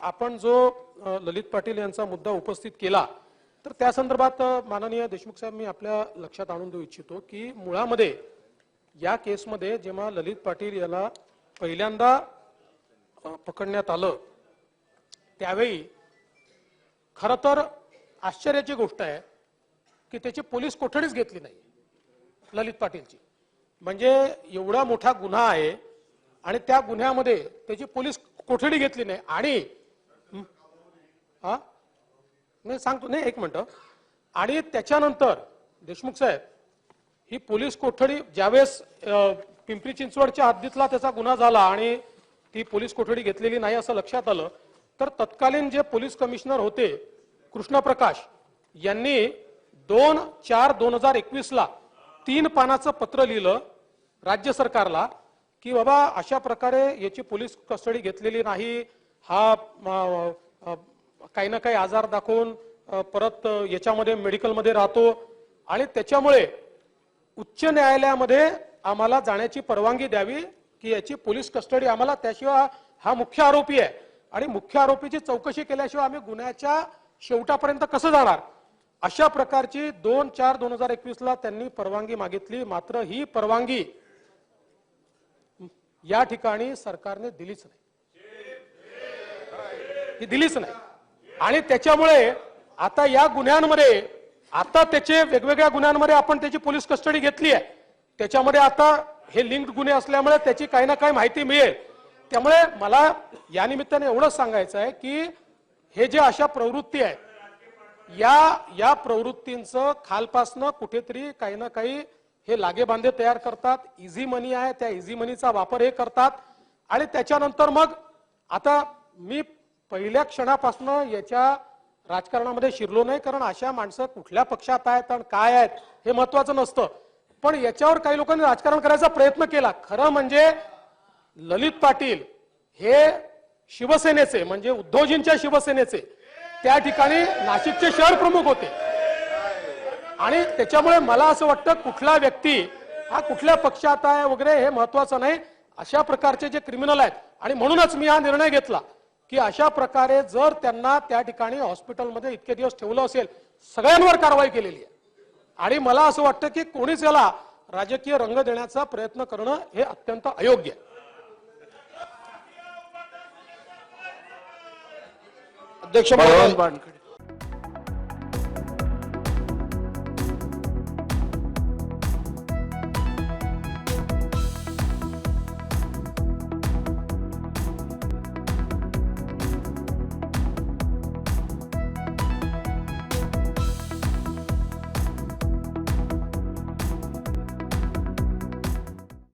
आपण जो ललित पाटील यांचा मुद्दा उपस्थित केला तर त्या संदर्भात माननीय देशमुख साहेब मी आपल्या लक्षात आणून देऊ इच्छितो की मुळामध्ये या केसमध्ये जेव्हा ललित पाटील याला पहिल्यांदा पकडण्यात आलं त्यावेळी खरं तर आश्चर्याची गोष्ट आहे की त्याची पोलीस कोठडीच घेतली नाही ललित पाटीलची. म्हणजे एवढा मोठा गुन्हा आहे आणि त्या गुन्ह्यामध्ये त्याची पोलीस कोठडी घेतली नाही आणि हा? नाही सांगतो नाही एक मिनटं. आणि त्याच्यानंतर देशमुख साहेब ही पोलीस कोठडी ज्यावेळेस पिंपरी चिंचवडच्या हद्दीतला त्याचा गुन्हा झाला आणि ती पोलीस कोठडी घेतलेली नाही असं लक्षात आलं तर तत्कालीन जे पोलीस कमिशनर होते कृष्णप्रकाश यांनी दोन चार दोन हजार एकवीसला तीन पानाचं पत्र लिहिलं राज्य सरकारला की बाबा अशा प्रकारे याची पोलीस कस्टडी घेतलेली नाही हा काही ना काही आजार दाखवून परत याच्यामध्ये मेडिकलमध्ये राहतो. आणि त्याच्यामुळे उच्च न्यायालयामध्ये आम्हाला जाण्याची परवानगी द्यावी की याची पोलीस कस्टडी आम्हाला त्याशिवाय हा मुख्य आरोपी आहे. आणि मुख्य आरोपीची चौकशी केल्याशिवाय आम्ही गुन्ह्याच्या शेवटापर्यंत कसं जाणार? अशा प्रकारची दोन चार दोन हजार एकवीस ला त्यांनी परवानगी मागितली. मात्र ही परवानगी या ठिकाणी सरकारने दिलीच नाही. ही दिलीच नाही. आणि त्याच्यामुळे आता या गुन्ह्यांमध्ये आता त्याचे वेगवेगळ्या गुन्ह्यांमध्ये आपण त्याची पोलीस कस्टडी घेतली आहे. त्याच्यामध्ये आता हे लिंक्ड गुन्हे असल्यामुळे त्याची काही ना काही माहिती मिळेल. त्यामुळे मला या निमित्ताने एवढंच सांगायचं आहे की हे जे अशा प्रवृत्ती आहेत या या प्रवृत्तींचं खालपासनं कुठेतरी काही ना काही हे लागेबांधे तयार करतात. इझी मनी आहे त्या इझी मनीचा वापर हे करतात. आणि त्याच्यानंतर मग आता मी पहिल्या क्षणापासून याच्या राजकारणामध्ये शिरलो नाही कारण अशा माणसं कुठल्या पक्षात आहेत आणि काय आहेत हे महत्वाचं नसतं. पण याच्यावर काही लोकांनी राजकारण करायचा प्रयत्न केला. खरं म्हणजे ललित पाटील हे शिवसेनेचे म्हणजे उद्धवजींच्या शिवसेनेचे. त्या ठिकाणी नाशिकचे शहर प्रमुख होते. आणि त्याच्यामुळे मला असं वाटतं कुठला व्यक्ती हा कुठल्या पक्षात आहे वगैरे हे महत्वाचं नाही. अशा प्रकारचे जे क्रिमिनल आहेत. आणि म्हणूनच मी हा निर्णय घेतला. की अशा प्रकारे जर त्यांना त्या ठिकाणी हॉस्पिटलमध्ये इतके दिवस ठेवलं असेल सगळ्यांवर कारवाई केलेली आहे. आणि मला असं वाटतं की कोणीच याला राजकीय रंग देण्याचा प्रयत्न करणं हे अत्यंत अयोग्य आहे. अध्यक्ष वानखेडे